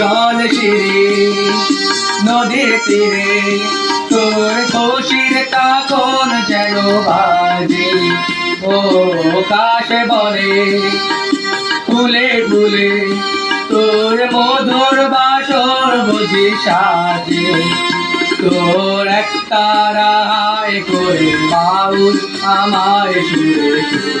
জল শিরে, নদীর তীরে, তোর খুশির তখন যেন বাজে। ও কাশে বলে, ফুলে ফুলে তোর মধুর বাসর বুঝি সাজে। তোর একটা রায় করে বাউল আমার সুরে সুরে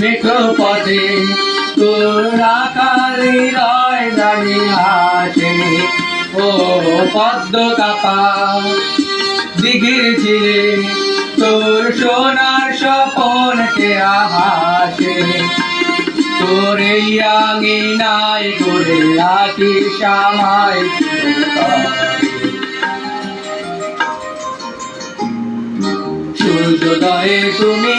মেঠো পথে তোর রয় দাঁড়িয়ে আছে। ও পদ্ম কাপা, দিঘির ঝিলে তোর সোনার স্বপন কে আহাসে তোর এই আঙিনায় করে রাখি সামাই সূর্যোদয়ে তুমি